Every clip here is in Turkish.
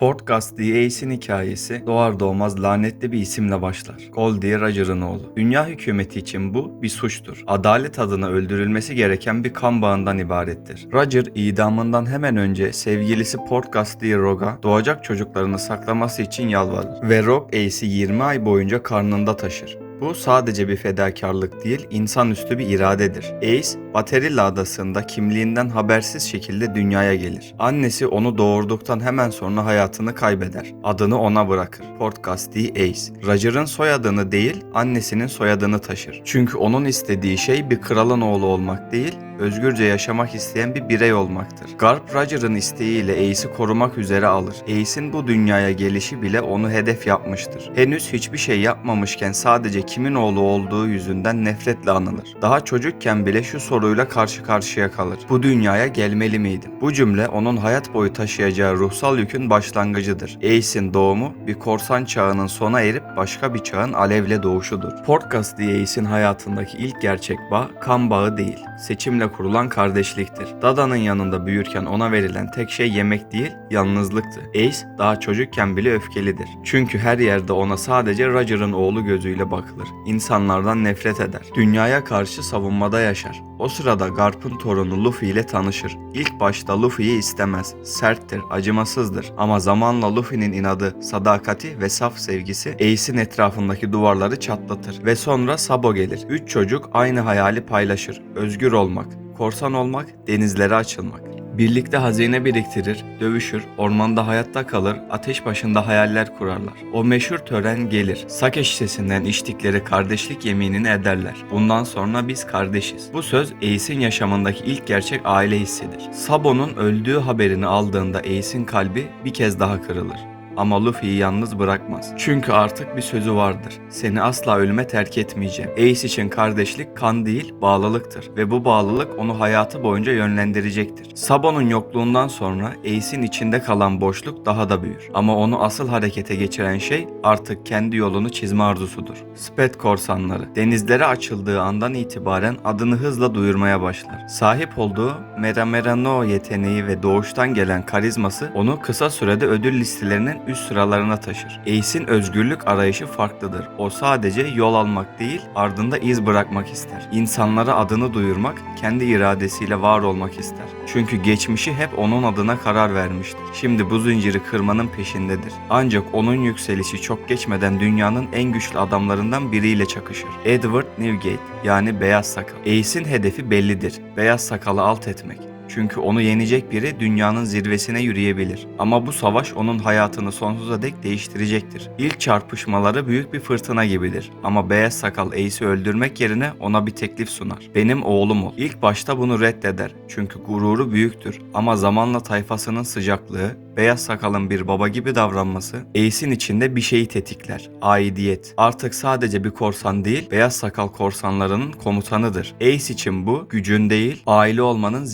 Podcast diye Ace'in hikayesi doğar doğmaz lanetli bir isimle başlar. Goldie Roger'ın oğlu. Dünya hükümeti için bu bir suçtur. Adalet adına öldürülmesi gereken bir kan bağından ibarettir. Roger idamından hemen önce sevgilisi Podcast diye Rogue'a doğacak çocuklarını saklaması için yalvarır. Ve Rogue Ace'i 20 ay boyunca karnında taşır. Bu sadece bir fedakarlık değil, insanüstü bir iradedir. Ace, Baterilla adasında kimliğinden habersiz şekilde dünyaya gelir. Annesi onu doğurduktan hemen sonra hayatını kaybeder. Adını ona bırakır. Podcast Ace. Roger'ın soyadını değil, annesinin soyadını taşır. Çünkü onun istediği şey bir kralın oğlu olmak değil, özgürce yaşamak isteyen bir birey olmaktır. Garp Roger'ın isteğiyle Ace'i korumak üzere alır. Ace'in bu dünyaya gelişi bile onu hedef yapmıştır. Henüz hiçbir şey yapmamışken sadece kimin oğlu olduğu yüzünden nefretle anılır. Daha çocukken bile şu soruyla karşı karşıya kalır. Bu dünyaya gelmeli miydim? Bu cümle onun hayat boyu taşıyacağı ruhsal yükün başlangıcıdır. Ace'in doğumu bir korsan çağının sona erip başka bir çağın alevle doğuşudur. Podcast diye Ace'in hayatındaki ilk gerçek bağ kan bağı değil, seçimle kurulan kardeşliktir. Dada'nın yanında büyürken ona verilen tek şey yemek değil, yalnızlıktı. Ace daha çocukken bile öfkelidir. Çünkü her yerde ona sadece Roger'ın oğlu gözüyle bakılır. İnsanlardan nefret eder. Dünyaya karşı savunmada yaşar. O sırada Garp'ın torunu Luffy ile tanışır. İlk başta Luffy'yi istemez. Serttir, acımasızdır. Ama zamanla Luffy'nin inadı, sadakati ve saf sevgisi Ace'in etrafındaki duvarları çatlatır. Ve sonra Sabo gelir. Üç çocuk aynı hayali paylaşır. Özgür olmak, korsan olmak, denizlere açılmak. Birlikte hazine biriktirir, dövüşür, ormanda hayatta kalır, ateş başında hayaller kurarlar. O meşhur tören gelir. Sake şişesinden içtikleri kardeşlik yeminini ederler. Bundan sonra biz kardeşiz. Bu söz Ace'in yaşamındaki ilk gerçek aile hissidir. Sabo'nun öldüğü haberini aldığında Ace'in kalbi bir kez daha kırılır. Ama Luffy'yi yalnız bırakmaz. Çünkü artık bir sözü vardır. Seni asla ölüme terk etmeyeceğim. Ace için kardeşlik kan değil, bağlılıktır. Ve bu bağlılık onu hayatı boyunca yönlendirecektir. Sabo'nun yokluğundan sonra Ace'in içinde kalan boşluk daha da büyür. Ama onu asıl harekete geçiren şey artık kendi yolunu çizme arzusudur. Spet korsanları denizlere açıldığı andan itibaren adını hızla duyurmaya başlar. Sahip olduğu Mera Mera No yeteneği ve doğuştan gelen karizması onu kısa sürede ödül listelerinin üst sıralarına taşır. Ace'in özgürlük arayışı farklıdır. O sadece yol almak değil, ardında iz bırakmak ister. İnsanlara adını duyurmak, kendi iradesiyle var olmak ister. Çünkü geçmişi hep onun adına karar vermiştir. Şimdi bu zinciri kırmanın peşindedir. Ancak onun yükselişi çok geçmeden dünyanın en güçlü adamlarından biriyle çakışır. Edward Newgate yani Beyaz Sakal. Ace'in hedefi bellidir. Beyaz Sakal'ı alt etmek. Çünkü onu yenecek biri dünyanın zirvesine yürüyebilir. Ama bu savaş onun hayatını sonsuza dek değiştirecektir. İlk çarpışmaları büyük bir fırtına gibidir. Ama beyaz sakal Ace'i öldürmek yerine ona bir teklif sunar. Benim oğlum ol. İlk başta bunu reddeder. Çünkü gururu büyüktür. Ama zamanla tayfasının sıcaklığı, beyaz sakalın bir baba gibi davranması Ace'in içinde bir şeyi tetikler. Aidiyet. Artık sadece bir korsan değil, beyaz sakal korsanlarının komutanıdır. Ace için bu gücün değil, aile olmanın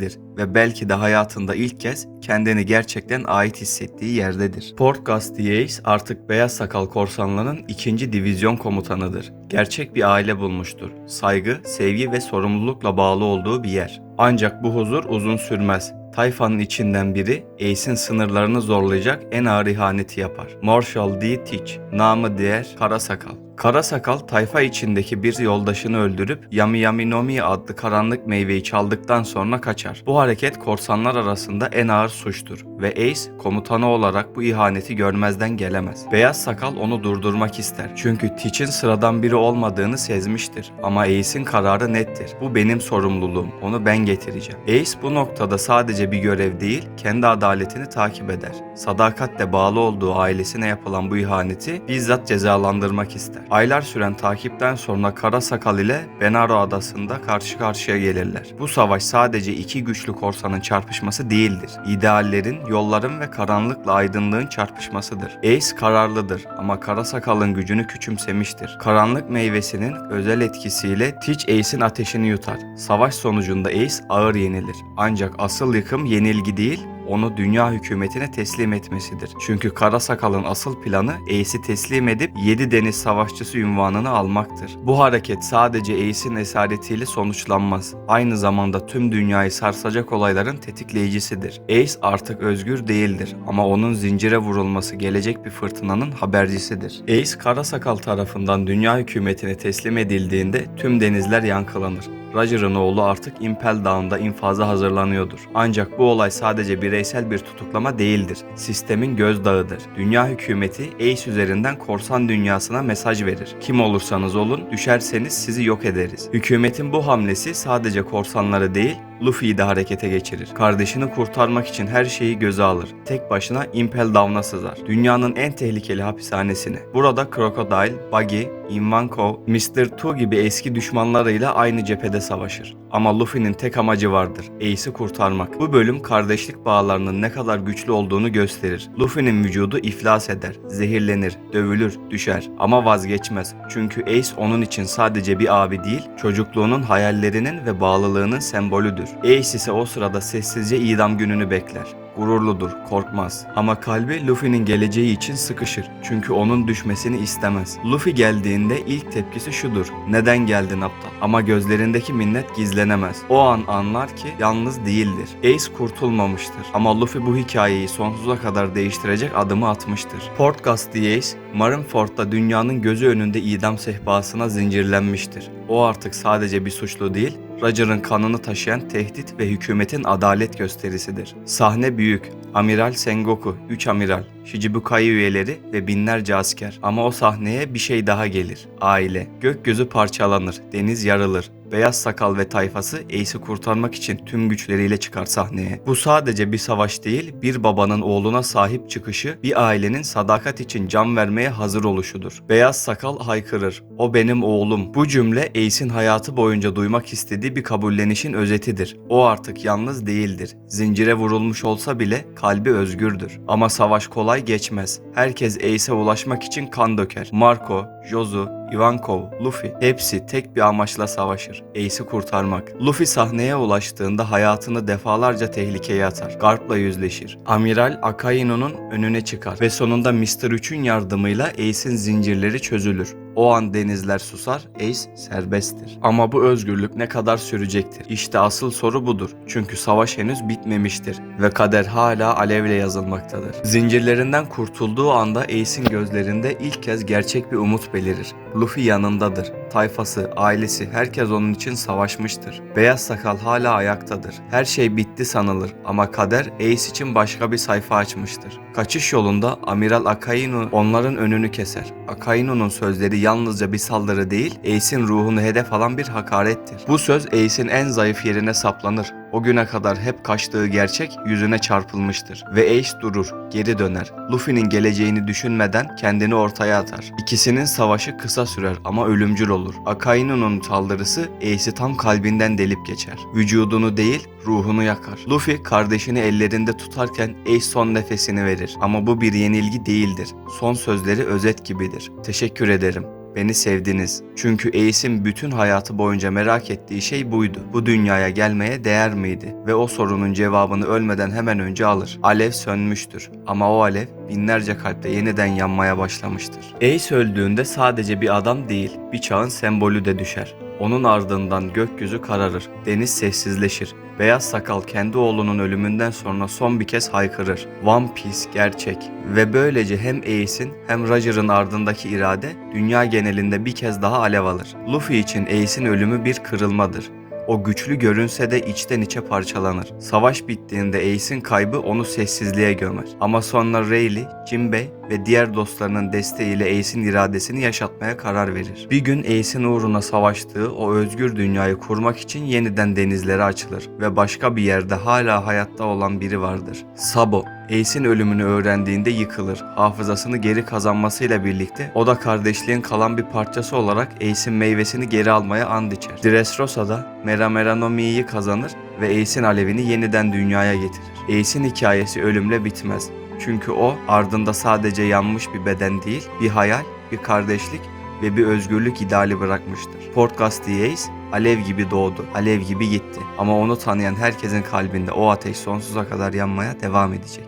zirvesidir ve belki de hayatında ilk kez kendini gerçekten ait hissettiği yerdedir. Port Ace artık beyaz sakal korsanların ikinci divizyon komutanıdır. Gerçek bir aile bulmuştur. Saygı, sevgi ve sorumlulukla bağlı olduğu bir yer. Ancak bu huzur uzun sürmez. Tayfanın içinden biri Ace'in sınırlarını zorlayacak en ağır ihaneti yapar. Marshall D. Teach, namı diğer Kara Sakal. Kara Sakal tayfa içindeki bir yoldaşını öldürüp Yami Yami Nomi adlı karanlık meyveyi çaldıktan sonra kaçar. Bu hareket korsanlar arasında en ağır suçtur ve Ace komutanı olarak bu ihaneti görmezden gelemez. Beyaz Sakal onu durdurmak ister. Çünkü Teach'in sıradan biri olmadığını sezmiştir. Ama Ace'in kararı nettir. Bu benim sorumluluğum. Onu ben getireceğim. Ace bu noktada sadece bir görev değil, kendi adaletini takip eder. Sadakatle bağlı olduğu ailesine yapılan bu ihaneti bizzat cezalandırmak ister. Aylar süren takipten sonra Kara Sakal ile Benaro adasında karşı karşıya gelirler. Bu savaş sadece iki güçlü korsanın çarpışması değildir. İdeallerin, yolların ve karanlıkla aydınlığın çarpışmasıdır. Ace kararlıdır ama Kara Sakal'ın gücünü küçümsemiştir. Karanlık meyvesinin özel etkisiyle Teach Ace'in ateşini yutar. Savaş sonucunda Ace ağır yenilir. Ancak asıl yıkım yenilgi değil, onu dünya hükümetine teslim etmesidir. Çünkü Kara Sakal'ın asıl planı Ace'i teslim edip 7 deniz savaşçısı ünvanını almaktır. Bu hareket sadece Ace'in esaretiyle sonuçlanmaz. Aynı zamanda tüm dünyayı sarsacak olayların tetikleyicisidir. Ace artık özgür değildir ama onun zincire vurulması gelecek bir fırtınanın habercisidir. Ace Kara Sakal tarafından dünya hükümetine teslim edildiğinde tüm denizler yankılanır. Roger'ın oğlu artık Impel Dağı'nda infaza hazırlanıyordur. Ancak bu olay sadece bireysel bir tutuklama değildir. Sistemin gözdağıdır. Dünya hükümeti Ace üzerinden korsan dünyasına mesaj verir. Kim olursanız olun, düşerseniz sizi yok ederiz. Hükümetin bu hamlesi sadece korsanları değil, Luffy'yi de harekete geçirir. Kardeşini kurtarmak için her şeyi göze alır. Tek başına Impel Down'a sızar. Dünyanın en tehlikeli hapishanesine. Burada Crocodile, Buggy, Ivankov, Mr. Two gibi eski düşmanlarıyla aynı cephede savaşır. Ama Luffy'nin tek amacı vardır. Ace'i kurtarmak. Bu bölüm kardeşlik bağlarının ne kadar güçlü olduğunu gösterir. Luffy'nin vücudu iflas eder, zehirlenir, dövülür, düşer ama vazgeçmez. Çünkü Ace onun için sadece bir abi değil, çocukluğunun hayallerinin ve bağlılığının sembolüdür. Ace ise o sırada sessizce idam gününü bekler. Gururludur, korkmaz. Ama kalbi Luffy'nin geleceği için sıkışır. Çünkü onun düşmesini istemez. Luffy geldiğinde ilk tepkisi şudur. Neden geldin aptal? Ama gözlerindeki minnet gizlenemez. O an anlar ki yalnız değildir. Ace kurtulmamıştır. Ama Luffy bu hikayeyi sonsuza kadar değiştirecek adımı atmıştır. Portgas the Ace, Marineford'da dünyanın gözü önünde idam sehpasına zincirlenmiştir. O artık sadece bir suçlu değil, Roger'ın kanını taşıyan tehdit ve hükümetin adalet gösterisidir. Sahne büyük. Amiral Sengoku, 3 amiral, Shichibukai üyeleri ve binlerce asker. Ama o sahneye bir şey daha gelir. Aile. Gökyüzü parçalanır, deniz yarılır. Beyaz Sakal ve tayfası Ace'i kurtarmak için tüm güçleriyle çıkar sahneye. Bu sadece bir savaş değil, bir babanın oğluna sahip çıkışı, bir ailenin sadakat için can vermeye hazır oluşudur. Beyaz Sakal haykırır. O benim oğlum. Bu cümle Ace'in hayatı boyunca duymak istediği bir kabullenişin özetidir. O artık yalnız değildir. Zincire vurulmuş olsa bile kalbi özgürdür. Ama savaş kolay geçmez. Herkes Ace'e ulaşmak için kan döker. Marco, Jozu, Ivankov, Luffy hepsi tek bir amaçla savaşır. Ace'i kurtarmak. Luffy sahneye ulaştığında hayatını defalarca tehlikeye atar. Garp'la yüzleşir. Amiral Akaino'nun önüne çıkar ve sonunda Mr. 3'ün yardımıyla Ace'in zincirleri çözülür. O an denizler susar, Ace serbesttir. Ama bu özgürlük ne kadar sürecektir? İşte asıl soru budur. Çünkü savaş henüz bitmemiştir ve kader hala alevle yazılmaktadır. Zincirlerinden kurtulduğu anda Ace'in gözlerinde ilk kez gerçek bir umut belirir. Luffy yanındadır. Tayfası, ailesi, herkes onun için savaşmıştır. Beyaz sakal hala ayaktadır. Her şey bitti sanılır ama kader Ace için başka bir sayfa açmıştır. Kaçış yolunda Amiral Akainu onların önünü keser. Akainu'nun sözleri yalnızca bir saldırı değil, Ace'in ruhunu hedef alan bir hakarettir. Bu söz Ace'in en zayıf yerine saplanır. O güne kadar hep kaçtığı gerçek yüzüne çarpılmıştır. Ve Ace durur, geri döner. Luffy'nin geleceğini düşünmeden kendini ortaya atar. İkisinin savaşı kısa sürer ama ölümcül olur. Akainu'nun saldırısı Ace'i tam kalbinden delip geçer. Vücudunu değil, ruhunu yakar. Luffy kardeşini ellerinde tutarken Ace son nefesini verir. Ama bu bir yenilgi değildir. Son sözleri özet gibidir. Teşekkür ederim. Beni sevdiniz. Çünkü Ace'in bütün hayatı boyunca merak ettiği şey buydu. Bu dünyaya gelmeye değer miydi? Ve o sorunun cevabını ölmeden hemen önce alır. Alev sönmüştür. Ama o alev binlerce kalpte yeniden yanmaya başlamıştır. Ace öldüğünde sadece bir adam değil, bir çağın sembolü de düşer. Onun ardından gökyüzü kararır, deniz sessizleşir. Beyaz sakal kendi oğlunun ölümünden sonra son bir kez haykırır. One Piece gerçek. Ve böylece hem Ace'in hem Roger'ın ardındaki irade dünya genelinde bir kez daha alev alır. Luffy için Ace'in ölümü bir kırılmadır. O güçlü görünse de içten içe parçalanır. Savaş bittiğinde Ace'in kaybı onu sessizliğe gömer. Ama sonra Rayleigh, Jinbei ve diğer dostlarının desteğiyle Ace'in iradesini yaşatmaya karar verir. Bir gün Ace'in uğruna savaştığı o özgür dünyayı kurmak için yeniden denizlere açılır ve başka bir yerde hala hayatta olan biri vardır. Sabo, Ace'in ölümünü öğrendiğinde yıkılır. Hafızasını geri kazanmasıyla birlikte o da kardeşliğin kalan bir parçası olarak Ace'in meyvesini geri almaya and içer. Dressrosa da Mera Mera no Mi'yi kazanır ve Ace'in alevini yeniden dünyaya getirir. Ace'in hikayesi ölümle bitmez. Çünkü o ardında sadece yanmış bir beden değil, bir hayal, bir kardeşlik ve bir özgürlük ideali bırakmıştır. Podcast The Ace Alev gibi doğdu, alev gibi gitti. Ama onu tanıyan herkesin kalbinde o ateş sonsuza kadar yanmaya devam edecek.